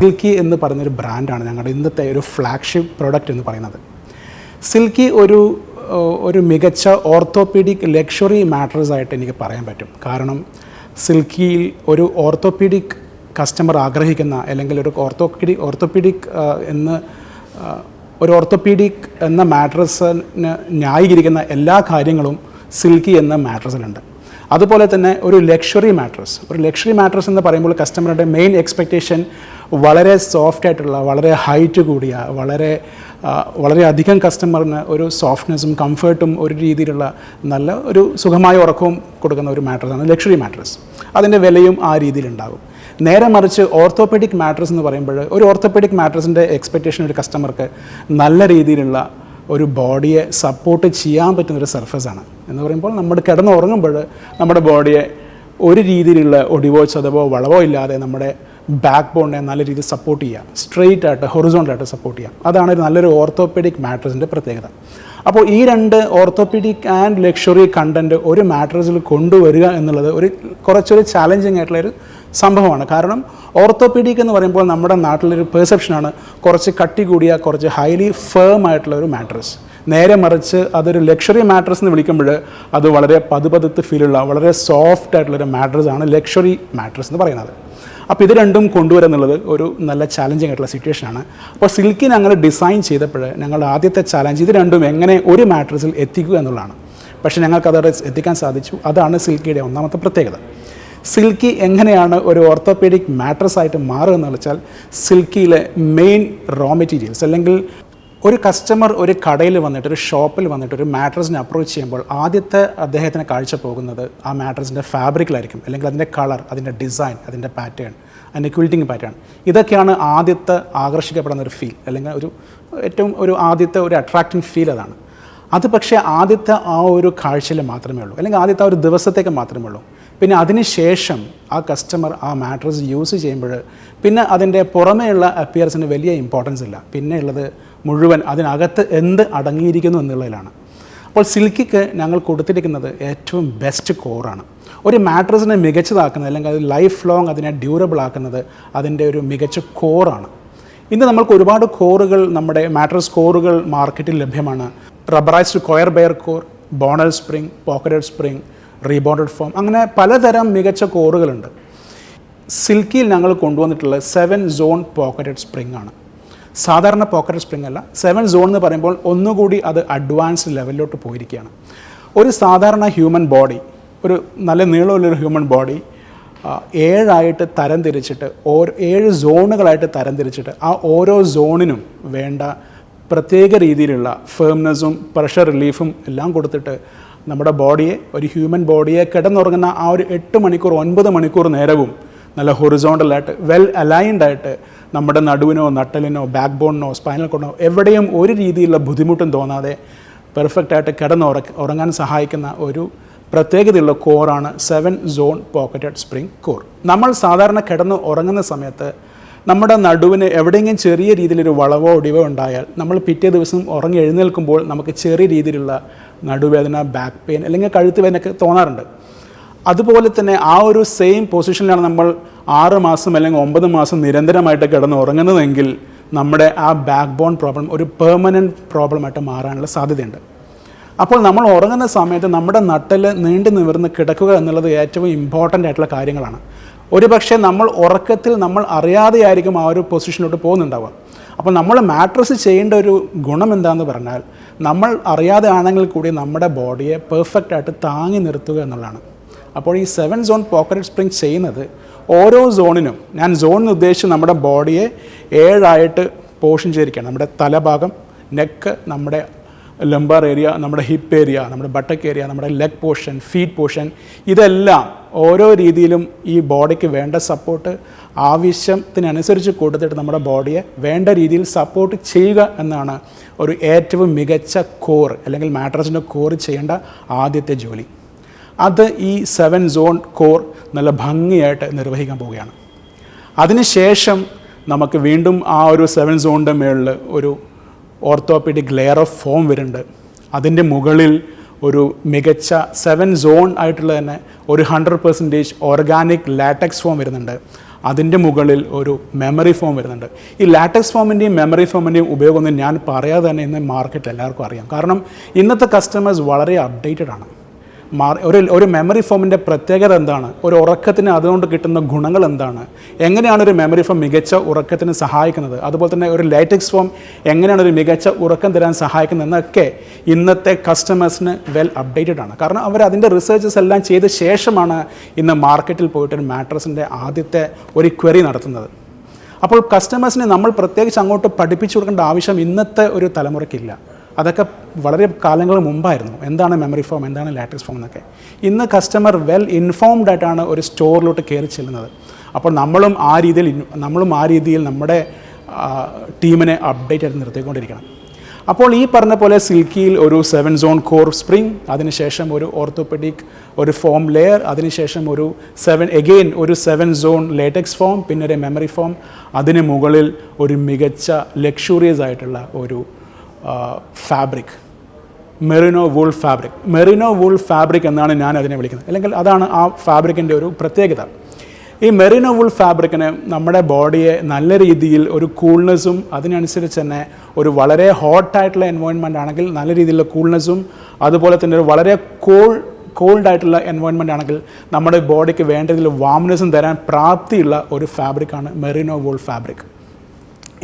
Silky എന്ന് പറയുന്നൊരു ബ്രാൻഡാണ് ഞങ്ങളുടെ ഇന്നത്തെ ഒരു ഫ്ലാഗ്ഷിപ്പ് പ്രോഡക്റ്റ് എന്ന് പറയുന്നത്. സിൽക്കി ഒരു ഒരു മികച്ച ഓർത്തോപീഡിക് ലക്ഷറി മാട്രസ് ആയിട്ട് എനിക്ക് പറയാൻ പറ്റും. കാരണം സിൽക്കിയിൽ ഒരു ഓർത്തോപീഡിക് കസ്റ്റമർ ആഗ്രഹിക്കുന്ന അല്ലെങ്കിൽ ഒരു ഓർത്തോപീഡിക് ഓർത്തോപീഡിക് എന്ന് ഒരു ഓർത്തോപീഡിക് എന്ന മാട്രസിന് ന്യായീകരിക്കുന്ന എല്ലാ കാര്യങ്ങളും സിൽക്കി എന്ന മാട്രസിലുണ്ട് അതുപോലെ തന്നെ ഒരു ലക്ഷറി മാട്രസ് ഒരു ലക്ഷറി മാട്രസ് എന്ന് പറയുമ്പോൾ കസ്റ്റമറുടെ മെയിൻ എക്സ്പെക്റ്റേഷൻ വളരെ സോഫ്റ്റ് ആയിട്ടുള്ള വളരെ ഹൈറ്റ് കൂടിയ വളരെ വളരെയധികം കസ്റ്റമറിന് ഒരു സോഫ്റ്റ്നെസ്സും കംഫേർട്ടും ഒരു രീതിയിലുള്ള നല്ല ഒരു സുഖമായ ഉറക്കവും കൊടുക്കുന്ന ഒരു മാട്രസാണ് ലക്ഷറി മാട്രസ് അതിന്റെ വിലയും ആ രീതിയിലുണ്ടാകും. നേരെ മറിച്ച് ഓർത്തോപെഡിക് മാട്രസ് എന്ന് പറയുമ്പോൾ ഒരു ഓർത്തോപെഡിക് മാട്രസിന്റെ എക്സ്പെക്റ്റേഷൻ ഒരു കസ്റ്റമർക്ക് നല്ല രീതിയിലുള്ള ഒരു ബോഡിയെ സപ്പോർട്ട് ചെയ്യാൻ പറ്റുന്ന ഒരു സർഫസാണ് എന്ന് പറയുമ്പോൾ നമ്മൾ കിടന്നുറങ്ങുമ്പോൾ നമ്മുടെ ബോഡിയെ ഒരു രീതിയിലുള്ള ഒടിവോ ചതവോ വളവോ ഇല്ലാതെ നമ്മുടെ ബാക്ക് ബോണിനെ നല്ല രീതിയിൽ സപ്പോർട്ട് ചെയ്യുക സ്ട്രെയിറ്റ് ആയിട്ട് ഹൊറിസോണ്ടലായിട്ട് സപ്പോർട്ട് ചെയ്യുക അതാണ് ഒരു നല്ലൊരു ഓർത്തോപെഡിക് മാട്രസിന്റെ പ്രത്യേകത. അപ്പോൾ ഈ രണ്ട് ഓർത്തോപെഡിക് ആൻഡ് ലക്ഷറി കണ്ടന്റ് ഒരു മാട്രസിൽ കൊണ്ടുവരിക എന്നുള്ളത് ഒരു കുറച്ചൊരു ചാലഞ്ചിങ് ആയിട്ടുള്ള ഒരു സംഭവമാണ്. കാരണം ഓർത്തോപീഡിക് എന്ന് പറയുമ്പോൾ നമ്മുടെ നാട്ടിലൊരു പെർസെപ്ഷനാണ് കുറച്ച് കട്ടി കൂടിയ കുറച്ച് ഹൈലി ഫേം ആയിട്ടുള്ള ഒരു മാട്രസ് നേരെ മറിച്ച് അതൊരു ലക്ഷറി മാട്രസ് എന്ന് വിളിക്കുമ്പോൾ അത് വളരെ പതുപതുത്ത് ഫീലുള്ള വളരെ സോഫ്റ്റ് ആയിട്ടുള്ള ഒരു മാട്രസ് ആണ് ലക്ഷറി മാട്രസ് എന്ന് പറയുന്നത്. അപ്പോൾ ഇത് രണ്ടും കൊണ്ടുവരുന്നുള്ളത് ഒരു നല്ല ചാലഞ്ചിങ് ആയിട്ടുള്ള സിറ്റുവേഷനാണ് അപ്പോൾ സിൽക്കി ഞങ്ങൾ ഡിസൈൻ ചെയ്തപ്പോൾ ഞങ്ങളുടെ ആദ്യത്തെ ചാലഞ്ച് ഇത് രണ്ടും എങ്ങനെ ഒരു മാട്രസിൽ എത്തിക്കുക എന്നുള്ളതാണ്. പക്ഷേ ഞങ്ങൾക്ക് അതവിടെ എത്തിക്കാൻ സാധിച്ചു. അതാണ് സിൽക്കിയുടെ ഒന്നാമത്തെ പ്രത്യേകത. സിൽക്കി എങ്ങനെയാണ് ഒരു ഓർത്തോപീഡിക് മാട്രസ് ആയിട്ട് മാറുക എന്ന് വെച്ചാൽ സിൽക്കിയിലെ മെയിൻ റോ മെറ്റീരിയൽസ് അല്ലെങ്കിൽ ഒരു കസ്റ്റമർ ഒരു കടയിൽ വന്നിട്ട് ഒരു ഷോപ്പിൽ വന്നിട്ട് ഒരു മാട്രസിനെ അപ്രോച്ച് ചെയ്യുമ്പോൾ ആദ്യത്തെ അദ്ദേഹത്തിന് കാഴ്ച പോകുന്നത് ആ മാട്രസിന്റെ ഫാബ്രിക്കിലായിരിക്കും അല്ലെങ്കിൽ അതിന്റെ കളർ അതിന്റെ ഡിസൈൻ അതിന്റെ പാറ്റേൺ അതിന്റെ ക്വിൽറ്റിംഗ് പാറ്റേൺ ഇതൊക്കെയാണ് ആദ്യത്തെ ആകർഷിക്കപ്പെടുന്ന ഒരു ഫീൽ അല്ലെങ്കിൽ ഒരു ഏറ്റവും ഒരു ആദ്യത്തെ ഒരു അട്രാക്റ്റിംഗ് ഫീൽ അതാണ്. അത് പക്ഷേ ആദ്യത്തെ ആ ഒരു കാഴ്ചയിൽ മാത്രമേ ഉള്ളൂ. അല്ലെങ്കിൽ ആദ്യത്തെ ആ ഒരു ദിവസത്തേക്ക് മാത്രമേ ഉള്ളൂ. പിന്നെ അതിന് ശേഷം ആ കസ്റ്റമർ ആ മാട്രസ് യൂസ് ചെയ്യുമ്പോൾ പിന്നെ അതിന്റെ പുറമേയുള്ള അപ്പിയർസിന് വലിയ ഇമ്പോർട്ടൻസ് ഇല്ല. പിന്നെ ഉള്ളത് മുഴുവൻ അതിനകത്ത് എന്ത് അടങ്ങിയിരിക്കുന്നു എന്നുള്ളതിലാണ്. അപ്പോൾ സിൽക്കിക്ക് ഞങ്ങൾ കൊടുത്തിരിക്കുന്നത് ഏറ്റവും ബെസ്റ്റ് കോറാണ് ഒരു മാട്രസിനെ മികച്ചതാക്കുന്നത് അല്ലെങ്കിൽ അത് ലൈഫ് ലോങ് അതിനെ ഡ്യൂറബിൾ ആക്കുന്നത് അതിന്റെ ഒരു മികച്ച കോറാണ് ഇന്ന് നമ്മൾക്ക് ഒരുപാട് കോറുകൾ നമ്മുടെ മാട്രസ് കോറുകൾ മാർക്കറ്റിൽ ലഭ്യമാണ്. Rubberized coir bare core bonnell spring pocketed spring rebonded foam അങ്ങനെ പലതരം മികച്ച കോറുകളുണ്ട് സിൽക്കിയിൽ ഞങ്ങൾ കൊണ്ടുവന്നിട്ടുള്ള സെവൻ സോൺ പോക്കറ്റഡ് സ്പ്രിംഗ് ആണ്. സാധാരണ പോക്കറ്റ് സ്പ്രിംഗ് അല്ല സെവൻ സോൺ എന്ന് പറയുമ്പോൾ ഒന്നുകൂടി അത് അഡ്വാൻസ്ഡ് ലെവലിലോട്ട് പോയിരിക്കുകയാണ്. ഒരു സാധാരണ ഹ്യൂമൻ ബോഡി ഒരു നല്ല നീളമുള്ളൊരു ഹ്യൂമൻ ബോഡി ഏഴായിട്ട് തരം തിരിച്ചിട്ട് ഓരോ ഏഴ് സോണുകളായിട്ട് തരം തിരിച്ചിട്ട് ആ ഓരോ സോണിനും വേണ്ട പ്രത്യേക രീതിയിലുള്ള ഫേംനെസ്സും പ്രഷർ റിലീഫും എല്ലാം കൊടുത്തിട്ട് നമ്മുടെ ബോഡിയെ ഒരു ഹ്യൂമൻ ബോഡിയെ കിടന്നുറങ്ങുന്ന ആ ഒരു എട്ട് മണിക്കൂർ ഒൻപത് മണിക്കൂർ നേരവും നല്ല ഹൊറിസോണ്ടലായിട്ട് വെൽ അലൈൻഡ് ആയിട്ട് നമ്മുടെ നടുവിനോ നട്ടലിനോ ബാക്ക് ബോണിനോ സ്പൈനൽ കോഡിനോ എവിടെയും ഒരു രീതിയിലുള്ള ബുദ്ധിമുട്ടും തോന്നാതെ പെർഫെക്റ്റായിട്ട് കിടന്ന് ഉറ- ഉറങ്ങാൻ സഹായിക്കുന്ന ഒരു പ്രത്യേകതയുള്ള കോറാണ് seven zone pocketed spring core നമ്മൾ സാധാരണ കിടന്ന് ഉറങ്ങുന്ന സമയത്ത് നമ്മുടെ നടുവിന് എവിടെയെങ്കിലും ചെറിയ രീതിയിലൊരു വളവോ ഒടിവോ ഉണ്ടായാൽ നമ്മൾ പിറ്റേ ദിവസം ഉറങ്ങി എഴുന്നേൽക്കുമ്പോൾ നമുക്ക് ചെറിയ രീതിയിലുള്ള നടുവേദന ബാക്ക് പെയിൻ അല്ലെങ്കിൽ കഴുത്ത് വേദനയൊക്കെ തോന്നാറുണ്ട്. അതുപോലെ തന്നെ ആ ഒരു സെയിം പൊസിഷനിലാണ് നമ്മൾ ആറ് മാസം അല്ലെങ്കിൽ ഒമ്പത് മാസം നിരന്തരമായിട്ട് കിടന്ന് ഉറങ്ങുന്നതെങ്കിൽ നമ്മുടെ ആ ബാക്ക് ബോൺ പ്രോബ്ലം ഒരു പെർമനന്റ് പ്രോബ്ലമായിട്ട് മാറാനുള്ള സാധ്യതയുണ്ട്. അപ്പോൾ നമ്മൾ ഉറങ്ങുന്ന സമയത്ത് നമ്മുടെ നട്ടിൽ നീണ്ടു നിവർന്ന് കിടക്കുക എന്നുള്ളത് ഏറ്റവും ഇമ്പോർട്ടന്റ് ആയിട്ടുള്ള കാര്യങ്ങളാണ്. ഒരുപക്ഷെ നമ്മൾ ഉറക്കത്തിൽ നമ്മൾ അറിയാതെയായിരിക്കും ആ ഒരു പൊസിഷനിലോട്ട് പോകുന്നുണ്ടാവുക. അപ്പോൾ നമ്മൾ മാട്രസ് ചെയ്യേണ്ട ഒരു ഗുണം എന്താണെന്ന് പറഞ്ഞാൽ നമ്മൾ അറിയാതെ ആണെങ്കിൽ കൂടി നമ്മുടെ ബോഡിയെ പെർഫെക്റ്റ് ആയിട്ട് താങ്ങി നിർത്തുക എന്നുള്ളതാണ്. അപ്പോൾ ഈ സെവൻ സോൺ പോക്കറ്റ് സ്പ്രിങ് ചെയ്യുന്നത് ഓരോ സോണിനും ഞാൻ സോൺ ഉദ്ദേശിച്ച് നമ്മുടെ ബോഡിയെ ഏഴായിട്ട് പോർഷൻ ചെയ്തിരിക്കുകയാണ്. നമ്മുടെ തലഭാഗം നെക്ക് നമ്മുടെ ലംബാർ ഏരിയ നമ്മുടെ ഹിപ്പ് ഏരിയ നമ്മുടെ ബട്ടക്ക് ഏരിയ നമ്മുടെ ലെഗ് പോർഷൻ ഫീറ്റ് പോർഷൻ ഇതെല്ലാം ഓരോ രീതിയിലും ഈ ബോഡിക്ക് വേണ്ട സപ്പോർട്ട് ആവശ്യത്തിനനുസരിച്ച് കൊടുത്തിട്ട് നമ്മുടെ ബോഡിയെ വേണ്ട രീതിയിൽ സപ്പോർട്ട് ചെയ്യുക എന്നാണ് ഒരു ഏറ്റവും മികച്ച കോർ അല്ലെങ്കിൽ മാട്രസിന്റെ കോർ ചെയ്യേണ്ട ആദ്യത്തെ ജോലി. അത് ഈ സെവൻ സോൺ കോർ നല്ല ഭംഗിയായിട്ട് നിർവഹിക്കാൻ പോവുകയാണ്. അതിനുശേഷം നമുക്ക് വീണ്ടും ആ ഒരു സെവൻ സോണിന്റെ മുകളിൽ ഒരു ഓർത്തോപീഡിക് ലെയർ ഓഫ് ഫോം വരുന്നുണ്ട്. അതിന്റെ മുകളിൽ ഒരു മികച്ച സെവൻ സോൺ ആയിട്ടുള്ള തന്നെ ഒരു hundred percentage organic latex foam വരുന്നുണ്ട്. അതിന്റെ മുകളിൽ ഒരു മെമ്മറി ഫോം വരുന്നുണ്ട്. ഈ ലാറ്റക്സ് ഫോമിന്റെയും മെമ്മറി ഫോമിന്റെയും ഉപയോഗമൊന്നും ഞാൻ പറയാതെ തന്നെ ഇന്ന് മാർക്കറ്റ് എല്ലാവർക്കും അറിയാം. കാരണം ഇന്നത്തെ കസ്റ്റമേഴ്സ് വളരെ അപ്ഡേറ്റഡ് ആണ്. ഒരു ഒരു മെമ്മറി ഫോമിന്റെ പ്രത്യേകത എന്താണ്? ഒരു ഉറക്കത്തിന് അതുകൊണ്ട് കിട്ടുന്ന ഗുണങ്ങൾ എന്താണ്? എങ്ങനെയാണ് ഒരു മെമ്മറി ഫോം മികച്ച ഉറക്കത്തിന് സഹായിക്കുന്നത്? അതുപോലെ തന്നെ ഒരു ലൈറ്റിക്സ് ഫോം എങ്ങനെയാണ് ഒരു മികച്ച ഉറക്കം തരാൻ സഹായിക്കുന്നത് എന്നൊക്കെ ഇന്നത്തെ കസ്റ്റമേഴ്സിന് വെൽ അപ്ഡേറ്റഡ് ആണ്. കാരണം അവർ അതിന്റെ റിസർച്ചസ് എല്ലാം ചെയ്ത ശേഷമാണ് ഇന്ന് മാർക്കറ്റിൽ പോയിട്ട് ഒരു മാട്രസിന്റെ ആദ്യത്തെ ഒരു ക്വറി നടത്തുന്നത്. അപ്പോൾ കസ്റ്റമേഴ്സിനെ നമ്മൾ പ്രത്യേകിച്ച് അങ്ങോട്ട് പഠിപ്പിച്ചു കൊടുക്കേണ്ട ആവശ്യം ഇന്നത്തെ ഒരു തലമുറയ്ക്കില്ല. അതൊക്കെ വളരെ കാലങ്ങൾ മുമ്പായിരുന്നു. എന്താണ് മെമ്മറി ഫോം എന്താണ് ലാറ്റിസ് ഫോം എന്നൊക്കെ. ഇന്ന് കസ്റ്റമർ വെൽ ഇൻഫോംഡ് ആയിട്ടാണ് ഒരു സ്റ്റോറിലോട്ട് കയറി ചെല്ലുന്നത്. അപ്പോൾ നമ്മളും ആ രീതിയിൽ നമ്മളും ആ രീതിയിൽ നമ്മുടെ ടീമിനെ അപ്ഡേറ്റ് ആയിട്ട് നിർത്തിക്കൊണ്ടിരിക്കണം. അപ്പോൾ ഈ പറഞ്ഞ പോലെ സിൽക്കിയിൽ ഒരു സെവൻ സോൺ കോർ സ്പ്രിംഗ് അതിനുശേഷം ഒരു ഓർത്തോപെഡിക് ഒരു ഫോം ലെയർ അതിനുശേഷം ഒരു സെവൻ എഗെയിൻ ഒരു സെവൻ സോൺ ലേറ്റക്സ് ഫോം പിന്നെ ഒരു മെമ്മറി ഫോം അതിന് മുകളിൽ ഒരു മികച്ച ലക്ഷൂറിയസ് ആയിട്ടുള്ള ഒരു fabric merino wool fabric merino wool fabric എന്നാണ് ഞാൻ അതിനെ വിളിക്കുന്നത്. അല്ലെങ്കിൽ അതാണ് ആ ഫാബ്രിക്കിന്റെ ഒരു പ്രത്യേകത. ഈ മെറിനോ വൂൾ ഫാബ്രിക്കിന് നമ്മുടെ ബോഡിയെ നല്ല രീതിയിൽ ഒരു കൂൾനെസ്സും അതിനനുസരിച്ച് തന്നെ ഒരു വളരെ ഹോട്ടായിട്ടുള്ള എൻവയോൺമെന്റ് ആണെങ്കിൽ നല്ല രീതിയിലുള്ള കൂൾനെസ്സും അതുപോലെ തന്നെ ഒരു വളരെ കോൾ കോൾഡ് ആയിട്ടുള്ള എൻവയോൺമെന്റ് ആണെങ്കിൽ നമ്മുടെ ബോഡിക്ക് വേണ്ട രീതിയിൽ വാംനെസ്സും തരാൻ പ്രാപ്തിയുള്ള ഒരു ഫാബ്രിക്കാണ് മെറിനോ വൂൾ ഫാബ്രിക്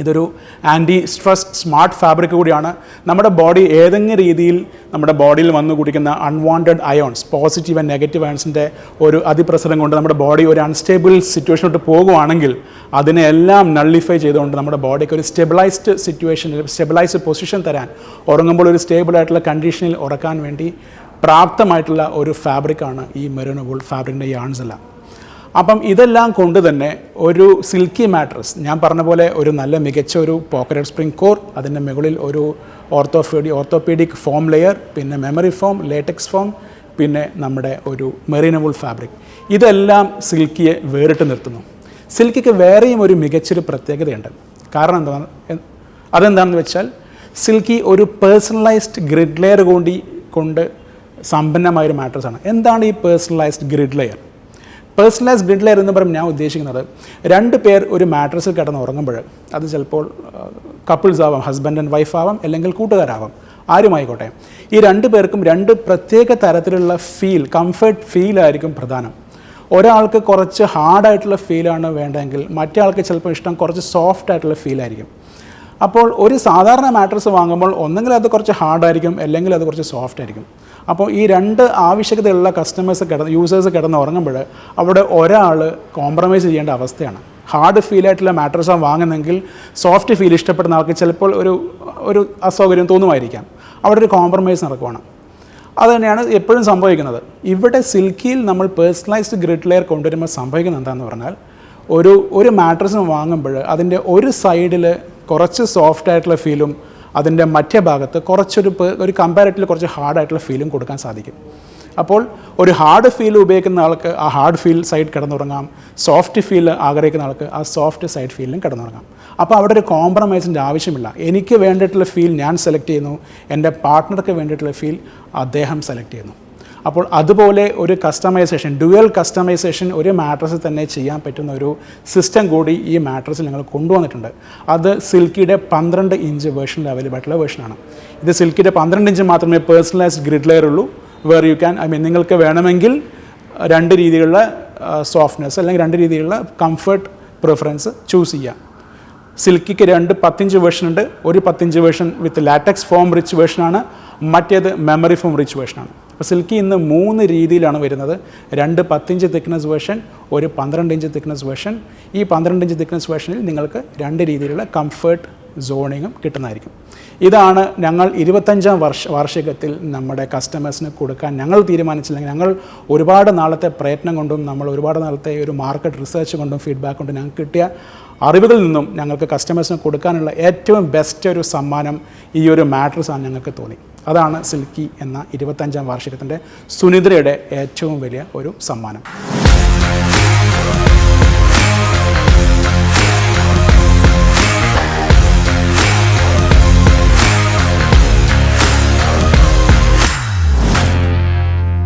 ഇതൊരു ആന്റി സ്ട്രെസ് സ്മാർട്ട് ഫാബ്രിക് കൂടിയാണ്. നമ്മുടെ ബോഡി ഏതെങ്കിലും രീതിയിൽ നമ്മുടെ ബോഡിയിൽ വന്നു കുടിക്കുന്ന unwanted ions positive and negative അയോൺസിന്റെ ഒരു അതിപ്രസരം കൊണ്ട് നമ്മുടെ ബോഡി ഒരു അൺസ്റ്റേബിൾ സിറ്റുവേഷനോട്ട് പോകുവാണെങ്കിൽ അതിനെല്ലാം നള്ളിഫൈ ചെയ്തുകൊണ്ട് നമ്മുടെ ബോഡിക്ക് ഒരു സ്റ്റെബിലൈസ്ഡ് സിറ്റുവേഷനിൽ സ്റ്റെബിലൈസ്ഡ് പൊസിഷൻ തരാൻ ഉറങ്ങുമ്പോൾ ഒരു സ്റ്റേബിൾ ആയിട്ടുള്ള കണ്ടീഷനിൽ ഉറക്കാൻ വേണ്ടി പ്രാപ്തമായിട്ടുള്ള ഒരു ഫാബ്രിക്കാണ് ഈ മെറിനോബിൾ ഫാബ്രിക്കിന്റെ യാൺസ് എല്ലാം. അപ്പം ഇതെല്ലാം കൊണ്ട് തന്നെ ഒരു സിൽക്കി മാട്രസ് ഞാൻ പറഞ്ഞ പോലെ ഒരു നല്ല മികച്ച ഒരു പോക്കറ്റ് സ്പ്രിംഗ് കോർ അതിന്റെ മുകളിൽ ഒരു ഓർത്തോഫീഡി ഓർത്തോപീഡിക് ഫോം ലെയർ പിന്നെ മെമ്മറി ഫോം ലേറ്റക്സ് ഫോം പിന്നെ നമ്മുടെ ഒരു മെറീനബിൾ ഫാബ്രിക് ഇതെല്ലാം സിൽക്കിയെ വേറിട്ട് നിർത്തുന്നു. സിൽക്കിക്ക് വേറെയും ഒരു മികച്ചൊരു പ്രത്യേകതയുണ്ട്. കാരണം എന്താണ് അതെന്താണെന്ന് വെച്ചാൽ സിൽക്കി ഒരു പേഴ്സണലൈസ്ഡ് ഗ്രിഡ് ലെയർ കൊണ്ട് കൊണ്ട് സമ്പന്നമായ ഒരു ആണ്. എന്താണ് ഈ personalised grid layer personalise grid layer എന്ന് പറയുമ്പോൾ ഞാൻ ഉദ്ദേശിക്കുന്നത് രണ്ട് പേർ ഒരു മാട്രസിൽ കിടന്ന് ഉറങ്ങുമ്പോൾ അത് ചിലപ്പോൾ കപ്പിൾസ് ആവാം ഹസ്ബൻഡ് ആൻഡ് വൈഫ് ആവാം അല്ലെങ്കിൽ കൂട്ടുകാരാവാം. ആരുമായിക്കോട്ടെ. ഈ രണ്ട് പേർക്കും രണ്ട് പ്രത്യേക തരത്തിലുള്ള ഫീൽ കംഫർട്ട് ഫീൽ ആയിരിക്കും പ്രധാനം. ഒരാൾക്ക് കുറച്ച് ഹാർഡായിട്ടുള്ള ഫീലാണ് വേണ്ടതെങ്കിൽ മറ്റേ ആൾക്ക് ചിലപ്പോൾ ഇഷ്ടം കുറച്ച് സോഫ്റ്റ് ആയിട്ടുള്ള ഫീൽ ആയിരിക്കും. അപ്പോൾ ഒരു സാധാരണ മാട്രസ് വാങ്ങുമ്പോൾ ഒന്നെങ്കിൽ അത് കുറച്ച് ഹാർഡായിരിക്കും അല്ലെങ്കിൽ അത് കുറച്ച് സോഫ്റ്റ് ആയിരിക്കും. അപ്പോൾ ഈ രണ്ട് ആവശ്യകതയുള്ള കസ്റ്റമേഴ്സ് കിടന്ന് യൂസേഴ്സ് കിടന്ന് ഉറങ്ങുമ്പോൾ അവിടെ ഒരാൾ കോംപ്രമൈസ് ചെയ്യേണ്ട അവസ്ഥയാണ്. ഹാർഡ് ഫീൽ ആയിട്ടുള്ള മാട്രസാണ് വാങ്ങുന്നെങ്കിൽ സോഫ്റ്റ് ഫീൽ ഇഷ്ടപ്പെടുന്ന ആൾക്ക് ചിലപ്പോൾ ഒരു ഒരു അസൗകര്യം തോന്നുമായിരിക്കാം. അവിടെ ഒരു കോംപ്രമൈസ് നടക്കുവാണ്. അത് തന്നെയാണ് എപ്പോഴും സംഭവിക്കുന്നത്. ഇവിടെ സിൽക്കിയിൽ നമ്മൾ പേഴ്സണലൈസ്ഡ് ഗ്രിഡ് ലെയർ കൊണ്ടുവരുമ്പോൾ സംഭവിക്കുന്നത് എന്താണെന്ന് പറഞ്ഞാൽ ഒരു ഒരു മാട്രസിന് വാങ്ങുമ്പോൾ അതിന്റെ ഒരു സൈഡിൽ കുറച്ച് സോഫ്റ്റ് ആയിട്ടുള്ള ഫീലും അതിന്റെ മറ്റേ ഭാഗത്ത് കുറച്ചൊരു ഒരു കമ്പാരിറ്റീവ് കുറച്ച് ഹാർഡായിട്ടുള്ള ഫീലും കൊടുക്കാൻ സാധിക്കും. അപ്പോൾ ഒരു ഹാർഡ് ഫീൽ ഉപയോഗിക്കുന്ന ആൾക്ക് ആ ഹാർഡ് ഫീൽ സൈഡ് കിടന്നുറങ്ങാം. സോഫ്റ്റ് ഫീൽ ആഗ്രഹിക്കുന്ന ആൾക്ക് ആ സോഫ്റ്റ് സൈഡ് ഫീലിലും കിടന്നുറങ്ങാം. അപ്പോൾ അവിടെ ഒരു കോംപ്രമൈസിന്റെ ആവശ്യമില്ല. എനിക്ക് വേണ്ടിയിട്ടുള്ള ഫീൽ ഞാൻ സെലക്ട് ചെയ്യുന്നു. എന്റെ പാർട്ട്ണർക്ക് വേണ്ടിയിട്ടുള്ള ഫീൽ അദ്ദേഹം സെലക്ട് ചെയ്യുന്നു. അപ്പോൾ അതുപോലെ ഒരു കസ്റ്റമൈസേഷൻ ഡ്യുവൽ കസ്റ്റമൈസേഷൻ ഒരു മാട്രസിൽ തന്നെ ചെയ്യാൻ പറ്റുന്ന ഒരു സിസ്റ്റം കൂടി ഈ മാട്രസിൽ ഞങ്ങൾ കൊണ്ടുവന്നിട്ടുണ്ട്. അത് സിൽക്കിയുടെ പന്ത്രണ്ട് ഇഞ്ച് വേർഷനിൽ അവൈലബിൾ ആയിട്ടുള്ള വേർഷനാണ് ഇത് സിൽക്കിയുടെ പന്ത്രണ്ട് ഇഞ്ച് മാത്രമേ പേഴ്സണലൈസ്ഡ് ഗ്രിഡ് ലെയർ ഉള്ളൂ where you can I mean നിങ്ങൾക്ക് വേണമെങ്കിൽ രണ്ട് രീതിയിലുള്ള സോഫ്റ്റ്നെസ് അല്ലെങ്കിൽ രണ്ട് രീതിയിലുള്ള കംഫർട്ട് പ്രിഫറൻസ് ചൂസ് ചെയ്യാം. സിൽക്കിക്ക് രണ്ട് പത്തിഞ്ച് വേർഷൻ ഉണ്ട്. ഒരു പത്തിഞ്ച് version with latex foam rich വേർഷനാണ് മറ്റേത് മെമ്മറി ഫോം റിച്ച് വേർഷനാണ് അപ്പോൾ സിൽക്കി ഇന്ന് മൂന്ന് രീതിയിലാണ് വരുന്നത്. രണ്ട് പത്തിഞ്ച് തിക്നെസ് വേർഷൻ ഒരു പന്ത്രണ്ട് ഇഞ്ച് തിക്നെസ് വേർഷൻ. ഈ പന്ത്രണ്ട് ഇഞ്ച് തിക്നെസ് വേർഷനിൽ നിങ്ങൾക്ക് രണ്ട് രീതിയിലുള്ള കംഫർട്ട് സോണിങ്ങും കിട്ടുന്നതായിരിക്കും. ഇതാണ് ഞങ്ങൾ ഇരുപത്തഞ്ചാം വർഷ വാർഷികത്തിൽ നമ്മുടെ കസ്റ്റമേഴ്സിന് കൊടുക്കാൻ ഞങ്ങൾ തീരുമാനിച്ചില്ലെങ്കിൽ ഞങ്ങൾ ഒരുപാട് നാളത്തെ പ്രയത്നം കൊണ്ടും നമ്മൾ ഒരുപാട് നാളത്തെ ഒരു മാർക്കറ്റ് റിസർച്ച് കൊണ്ടും ഫീഡ്ബാക്ക് കൊണ്ടും ഞങ്ങൾക്ക് കിട്ടിയ അറിവുകളിൽ നിന്നും ഞങ്ങൾക്ക് കസ്റ്റമേഴ്സിന് കൊടുക്കാനുള്ള ഏറ്റവും ബെസ്റ്റ് ഒരു സമ്മാനം ഈ ഒരു മാട്രസാണ് ഞങ്ങൾക്ക് തോന്നി. അതാണ് സിൽക്കി എന്ന ഇരുപത്തഞ്ചാം വാർഷികത്തിന്റെ സുനിദ്രയുടെ ഏറ്റവും വലിയ ഒരു സമ്മാനം.